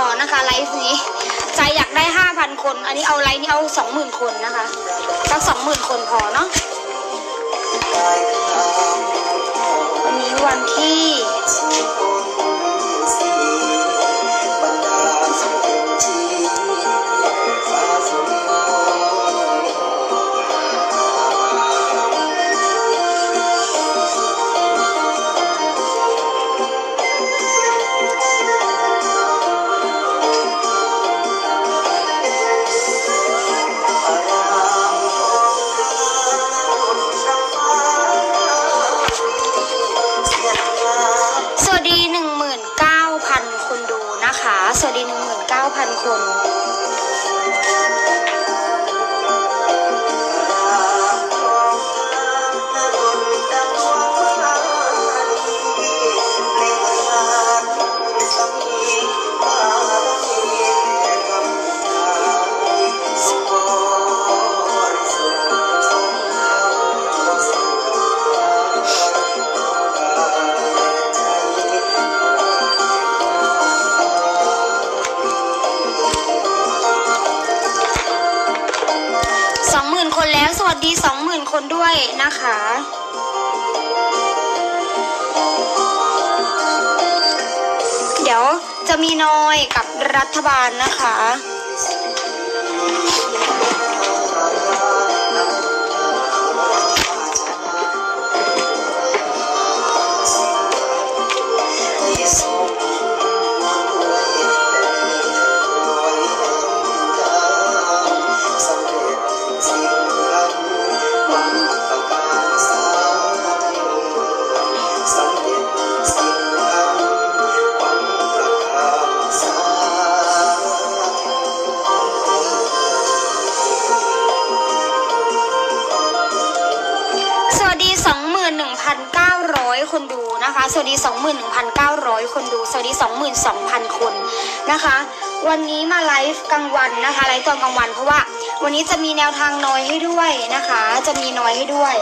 อนะคะไลฟ์นี้ใจอยากได้ห้าพันคน อันนี้เอาไลฟ์นี้เอาสองหมื่นคนนะคะสักสองหมื่นคนพอเนาะวันนี้วันที่ สดีสองหมื่นคนด้วยนะคะ เดี๋ยวจะมีนอยกับรัฐบาลนะคะ 1,900 คนดูนะคะ สวัสดี 21,900 คนดู สวัสดี 22,000 คนนะคะ วันนี้มาไลฟ์กลางวันนะคะ ไลฟ์ตอนกลางวันเพราะว่า วันนี้จะมีแนวทางน้อยให้ด้วยนะคะ จะมีน้อยให้ด้วย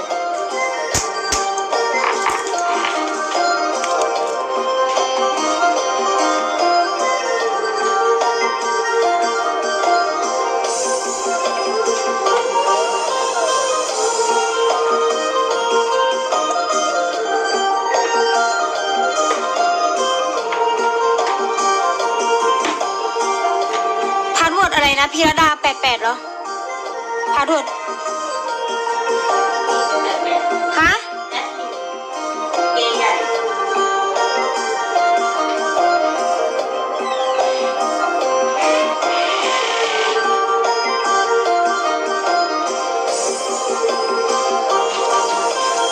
อะไรนะพีรดา88เหรอพาสเวิร์ดฮะ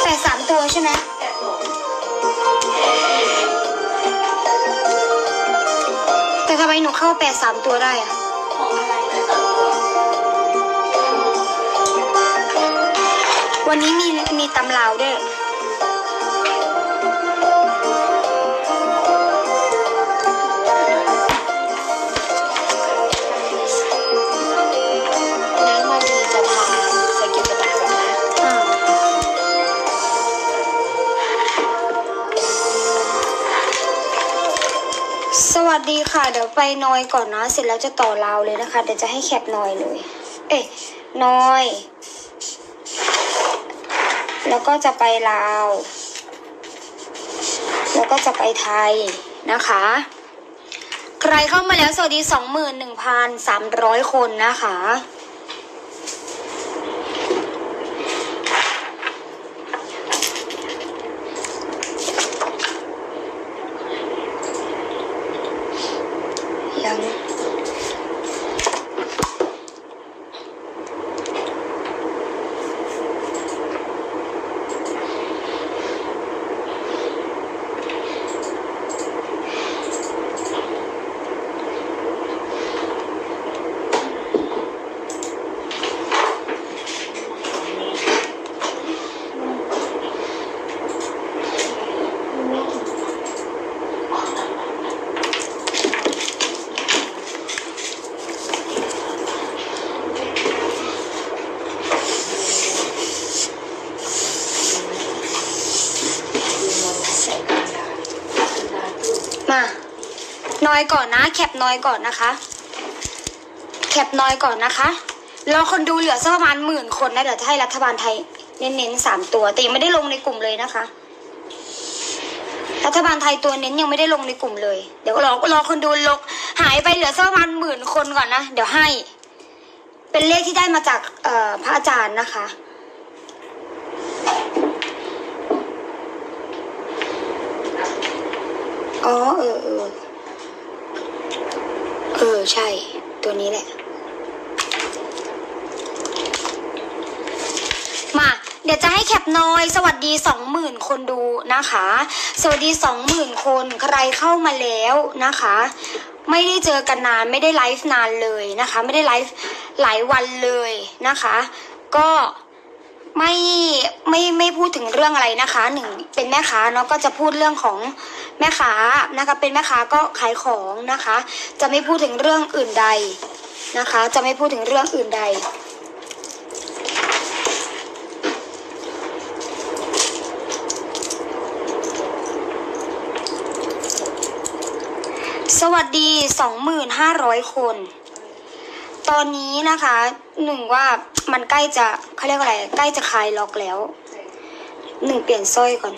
แปดสามตัวใช่ไหมแต่ทำไมหนูเข้าแปดสามตัวได้อะ วันนี้มีมีตำลาวด้วย สวัสดีค่ะ เดี๋ยวไปนอยก่อนนะ เสร็จแล้วจะต่อราวเลยนะคะ เดี๋ยวจะให้แคปนอยเลย เอ๊ะนอย แล้วก็จะไปลาว แล้วก็จะไปไทยนะคะ ใครเข้ามาแล้วสวัสดีสองหมื่นหนึ่งพันสามร้อยคนนะคะ ยังมา น้อยก่อนนะ แคปน้อยก่อนนะคะ แคปน้อยก่อนนะคะรอคนดูเหลือสักประมาณหมื่นคนนะเดี๋ยวจะให้รัฐบาลไทยเน้นๆสามตัว แต่ยังไม่ได้ลงในกลุ่มเลยนะคะ รัฐบาลไทยตัวเน้นยังไม่ได้ลงในกลุ่มเลย เดี๋ยวรอรอคนดูลงหายไปเหลือสักประมาณหมื่นคนก่อนนะเดี๋ยวให้ เป็นเลขที่ได้มาจากเออพระอาจารย์นะคะอ๋อเออเออ เออใช่ ตัวนี้แหละ มา เดี๋ยวจะให้แคปน้อย สวัสดีสองหมื่นคนดูนะคะ สวัสดีสองหมื่นคนใครเข้ามาแล้วนะคะ ไม่ได้เจอกันนานไม่ได้ไลฟ์นานเลยนะคะ ไม่ได้ไลฟ์หลายวันเลยนะคะ ก็ ไม่ไม่ไม่พูดถึงเรื่องอะไรนะคะหนึ่งเป็นแม่ค้าเนาะก็จะพูดเรื่องของแม่ค้านะคะเป็นแม่ค้าก็ขายของนะคะ จะไม่พูดถึงเรื่องอื่นใดนะคะ จะไม่พูดถึงเรื่องอื่นใดสวัสดี 2,500คน ตอนนี้นะคะหนึ่งว่ามันใกล้จะเขาเรียกอะไร ใกล้จะคลายล็อกแล้วหนึ่งเปลี่ยนสร้อยก่อน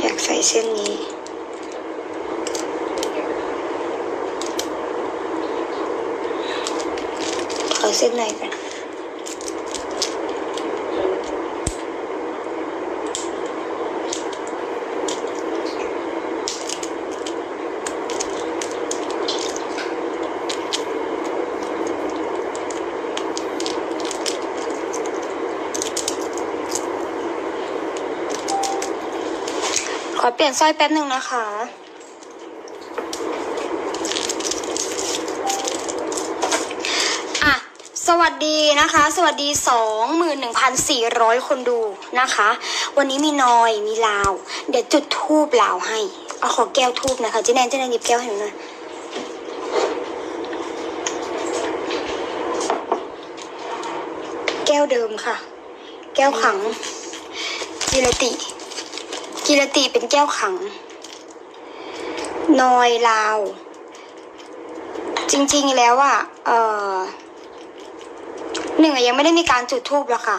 อยากใส่เส้นนี้ ขอเส้นในก่อน อเปลี่ยนสร้อยแป๊บหนึ่งนะคะ อะ สวัสดีนะคะ สวัสดีสองหมื่นหนึ่งพันสี่ร้อยคนดูนะคะ วันนี้มีนอย มีลาว เดี๋ยวจุดทูบลาวให้ เอาขอแก้วทูบนะคะเจ๊แนนเจ๊แนนหยิบแก้วให้หนูหน่อยแก้วเดิมค่ะ แก้วขังกิรติ กิรติเป็นแก้วขัง นอยลาว จริงๆแล้วอะเออหนึ่งอะยังไม่ได้มีการจุดทูบหรอกค่ะ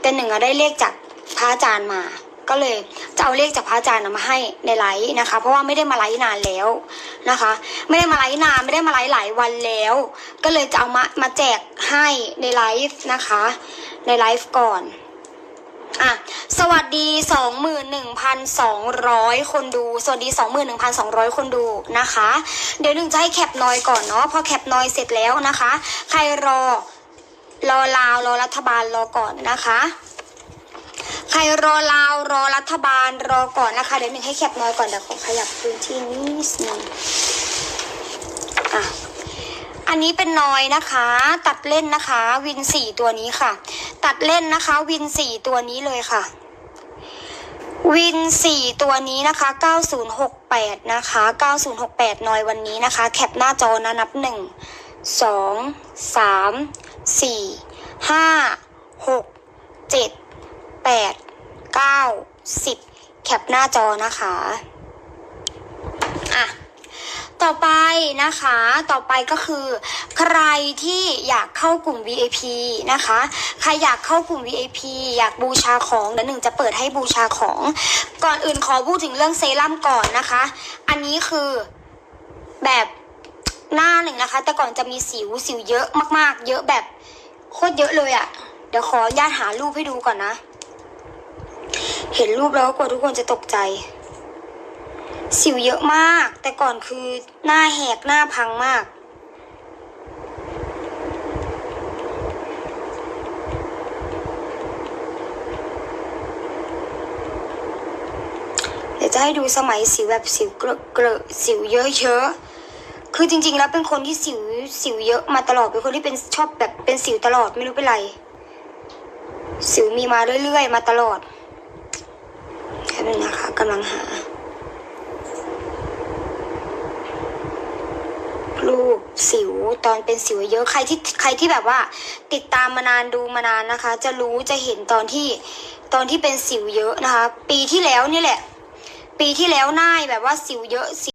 แต่หนึ่งอะได้เลขจากพระอาจารย์มา ก็เลยจะเอาเลขจากพระอาจารย์มาให้ในไลฟ์นะคะ เพราะว่าไม่ได้มาไลฟ์นานแล้วนะคะ ไม่ได้มาไลฟ์นานไม่ได้มาไลฟ์หลายวันแล้ว ก็เลยจะเอามามาแจกให้ในไลฟ์นะคะ ในไลฟ์ก่อน อะสวัสดี 21,200 คนดู สวัสดี 21,200 คนดูนะคะ เดี๋ยวหนึ่งจะให้แคปนอยก่อนเนาะพอแคปนอยเสร็จแล้วนะคะ ใครรอรอลาวรอรัฐบาลรอก่อนนะคะ ใครรอลาวรอรัฐบาลรอก่อนนะคะ เดี๋ยวหนึ่งให้แคปนอยก่อนเดี๋ยวขอขยับพื้นที่นิดนึงอะอันนี้เป็นนอยนะคะ ตัดเล่นนะคะ วินสี่ตัวนี้ค่ะ ตัดเล่นนะคะ วินสี่ตัวนี้เลยค่ะ วินสี่ตัวนี้นะคะ9068นะคะ9068นอยวันนี้นะคะ แคปหน้าจอนะนับหนึ่งสองสามสี่ห้าหกเจ็ดแปดเก้าสิบแคปหน้าจอนะคะ ต่อไปนะคะต่อไปก็คือ ใครที่อยากเข้ากลุ่ม VIP นะคะ ใครอยากเข้ากลุ่ม VIP อยากบูชาของเดี๋ยวหนึ่งจะเปิดให้บูชาของ ก่อนอื่นขอพูดถึงเรื่องเซรั่มก่อนนะคะ อันนี้คือแบบหน้าหนึ่งนะคะ แต่ก่อนจะมีสิวสิวเยอะมากๆ เยอะแบบโคตรเยอะเลยอะ่ะ เดี๋ยวขอญาตหารูปให้ดูก่อนนะ เห็นรูปแล้วก็กลัวทุกคนจะตกใจ สิวเยอะมาก แต่ก่อนคือหน้าแหกหน้าพังมาก เดี๋ยวจะให้ดูสมัยสิวแบบสิวเกลอะเกลอะสิวเยอะเยอะคือจริงๆ แล้วเป็นคนที่สิวสิวเยอะมาตลอด เป็นคนที่เป็นชอบแบบเป็นสิวตลอดไม่รู้เป็นไร สิวมีมาเรื่อยๆ มาตลอดแค่นึงนะคะกำลังหา รูปสิว ตอนเป็นสิวเยอะใครที่ใครที่แบบว่า ติดตามมานานดูมานานนะคะ จะรู้จะเห็นตอนที่ตอนที่เป็นสิวเยอะนะคะ ปีที่แล้วนี่แหละ ปีที่แล้วหน้ายแบบว่าสิวเยอะ